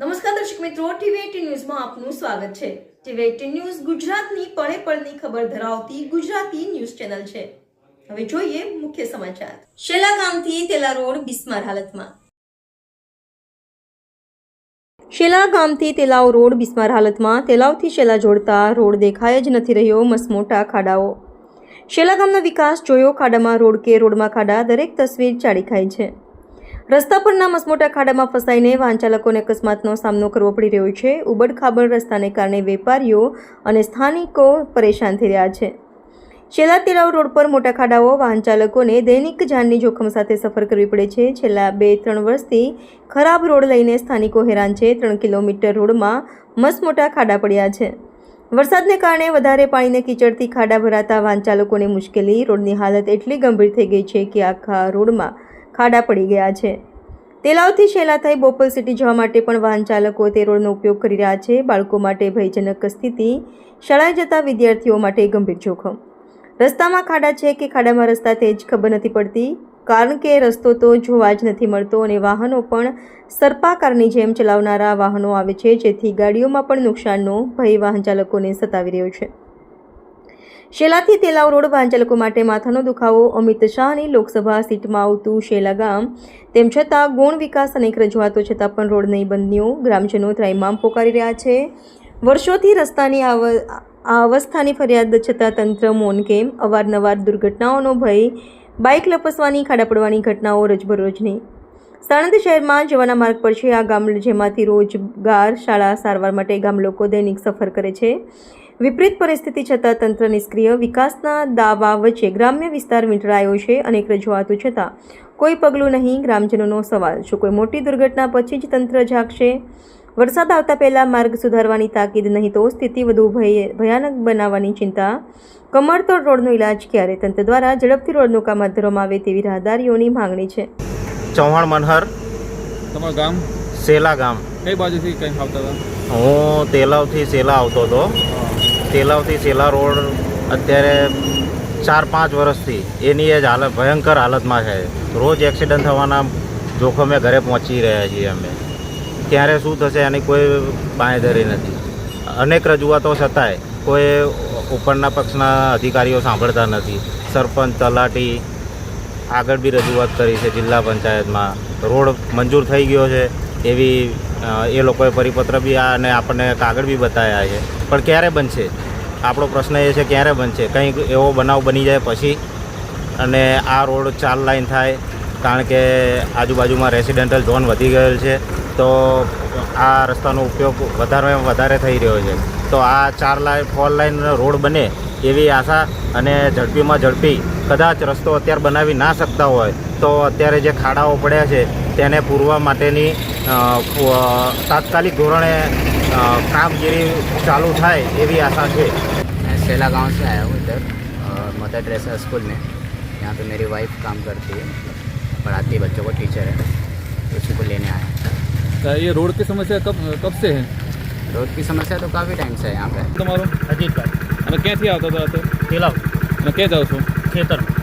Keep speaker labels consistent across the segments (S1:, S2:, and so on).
S1: નમસ્કાર દર્શક મિત્રો ટીવી ન્યૂઝમાં આપનું સ્વાગત છે. ટીવી એટીન ન્યૂઝ ગુજરાતની પળે પળની ખબર ધરાવતી ગુજરાતી ન્યૂઝ ચેનલ છે. હવે જોઈએ મુખ્ય સમાચાર. શેલા ગામથી તેલા રોડ બિસ્માર હાલતમાં. શેલા ગામથી તેલાવ રોડ બિસ્માર હાલતમાં. તેલાવથી શેલા જોડતા રોડ દેખાય જ નથી રહ્યો મસમોટા ખાડાઓ. શેલા ગામનો વિકાસ જોયો ખાડામાં રોડ કે રોડમાં ખાડા દરેક તસવીર ચાડી ખાય છે. રસ્તા પરના મસમોટા ખાડામાં ફસાઈને વાહન ચાલકોને અકસ્માતનો સામનો કરવો પડી રહ્યો છે. ઉબડખાબડ રસ્તાને કારણે વેપારીઓ અને સ્થાનિકો પરેશાન થઈ રહ્યા છે. છેલ્લા તેરાવ રોડ પર મોટા ખાડાઓ, વાહન ચાલકોને દૈનિક જાનની જોખમ સાથે સફર કરવી પડે છે. છેલ્લા બે ત્રણ વર્ષથી ખરાબ રોડ લઈને સ્થાનિકો હેરાન છે. ત્રણ કિલોમીટર રોડમાં મસમોટા ખાડા પડ્યા છે. વરસાદને કારણે વધારે પાણીને કીચડથી ખાડા ભરાતા વાહન ચાલકોને મુશ્કેલી. રોડની હાલત એટલી ગંભીર થઈ ગઈ છે કે આખા રોડમાં ખાડા પડી ગયા છે. તેલાવથી શેલા થઈ બોપલ સિટી જવા માટે પણ વાહન ચાલકો તે રોડનો ઉપયોગ કરી રહ્યા છે. બાળકો માટે ભયજનક સ્થિતિ, શાળાએ જતા વિદ્યાર્થીઓ માટે ગંભીર જોખમ. રસ્તામાં ખાડા છે કે ખાડામાં રસ્તા તે જ ખબર નથી પડતી, કારણ કે રસ્તો તો જોવા જ નથી મળતો અને વાહનો પણ સર્પાકારની જેમ ચલાવનારા વાહનો આવે છે, જેથી ગાડીઓમાં પણ નુકસાનનો ભય વાહન ચાલકોને સતાવી રહ્યો છે. શેલાથી તેલાવ રોડ વાંચાલકો માટે માથાનો દુખાવો, અમિત શાહની લોકસભા સીટમાં આવતું શેલા ગામ. તેમ છતાં ગુણ વિકાસ અનેક રજૂઆતો છતાં પણ રોડ નહીં બન્યો ગ્રામજનો ત્રાઇમામ પોકારી રહ્યા છે. વર્ષોથી રસ્તાની આ અવસ્થાની ફરિયાદ છતાં તંત્ર મૌન કેમ? અવારનવાર દુર્ઘટનાઓનો ભય. બાઇક લપસવાની, ખાડા પડવાની ઘટનાઓ રોજબરોજની સાણંદ શહેરમાં જવાના માર્ગ પર છે આ ગામ, જેમાંથી રોજગાર શાળા સારવાર માટે ગામ લોકો દૈનિક સફર કરે છે. વિપરીત પરિસ્થિતિ છતાં તંત્ર નિષ્ક્રિય. વિકાસના દાવા વચ્ચે ગ્રામ્ય વિસ્તાર વીંટળાયો છે અનેક રજૂઆતો છતાં કોઈ પગલું નહીં. ગ્રામજનોનો સવાલ શું કોઈ મોટી દુર્ઘટના પછી જ તંત્ર જાગશે? વરસાદ આવતા પહેલાં માર્ગ સુધારવાની તાકીદ નહીં તો સ્થિતિ વધુ ભય ભયાનક બનાવવાની ચિંતા. કમરતોડ રોડનો ઇલાજ ક્યારે? તંત્ર દ્વારા ઝડપથી રોડનું કામ હાથ ધરવામાં આવે તેવી રાહદારીઓની માંગણી છે.
S2: ચૌહાણ મનહર.
S3: તમારું ગામ?
S2: સેલા ગામ.
S3: કઈ બાજુથી કઈ આવતા હતા?
S2: હું તેલાવથી સેલા આવતો હતો. તેલાવથી સેલા રોડ અત્યારે ચાર પાંચ વર્ષથી એની એ જ હાલત ભયંકર હાલતમાં છે. રોજ એક્સિડન્ટ થવાના જોખમે ઘરે પહોંચી રહ્યા છીએ અમે. ત્યારે શું થશે એની કોઈ બાંયધરી નથી. અનેક રજૂઆતો છતાંય કોઈ ઉપરના પક્ષના અધિકારીઓ સાંભળતા નથી. સરપંચ, તલાટી આગળ બી રજૂઆત કરી છે જિલ્લા પંચાયતમાં. રોડ મંજૂર થઈ ગયો છે. એવી એ લોકોએ પરિપત્ર બી આ અને આપણને કાગળ બી બતાવ્યા છે. પણ ક્યારે બનશે? આપણો પ્રશ્ન એ છે ક્યારે બનશે? કંઈક એવો બનાવ બની જાય પછી અને આ રોડ ચાર લાઈન થાય, કારણ કે આજુબાજુમાં રેસિડેન્ટલ ઝોન વધી ગયેલ છે, તો આ રસ્તાનો ઉપયોગ વધારે વધારે થઈ રહ્યો છે. તો આ ચાર લાઈન ફોર લાઈન રોડ બને એવી આશા અને ઝડપીમાં ઝડપી કદાચ રસ્તો અત્યારે બનાવી ના શકતા હોય, તો અત્યારે જે ખાડાઓ પડ્યા છે તેને પૂરવા માટેની અ, ફુ- અ, તાત્કાલિક ધોરણે અ, કામગીરી ચાલુ થાય એવી આશા છે
S4: मैं सेला गांव से आया हूँ इधर और मदर टेरेसा स्कूल में यहाँ पे मेरी वाइफ काम करती है पढ़ाती है बच्चों को टीचर है तो उसी को लेने आया
S3: તો ये रोड की समस्या कब कब से है
S4: रोड की समस्या तो काफ़ी टाइम से है यहाँ पे
S3: તમારો
S5: અજીતભાઈ
S3: અને ક્યાંથી આવતા હતા તે
S5: પેલાવ
S3: અને ક્યાં જાઓ છો
S5: ખેતરમાં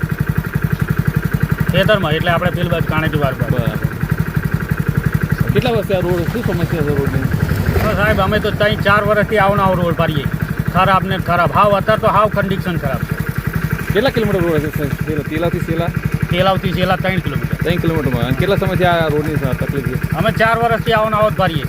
S5: ખેતરમાં એટલે આપણે પેલી બાજુ કાણેથી વાર બાજુ
S3: બરાબર કેટલા વર્ષથી આ રોડ શું સમસ્યા છે રોડની?
S5: સાહેબ અમે તો ત્યાં ચાર વર્ષથી આવનો આવ રોડ પાડીએ. ખરાબ ને ખરાબ. હાવ અત્યારે તો હાવ કન્ડિશન ખરાબ છે.
S3: કેટલા કિલોમીટર રોડ હશે તેલાથી સેલા
S5: તેલાવથી સેલા ત્રણ કિલોમીટર.
S3: ત્રણ કિલોમીટરમાં. કેટલા સમયથી આ રોડની તકલીફ છે?
S5: અમે ચાર વર્ષથી આવનો આવ જ ભરીએ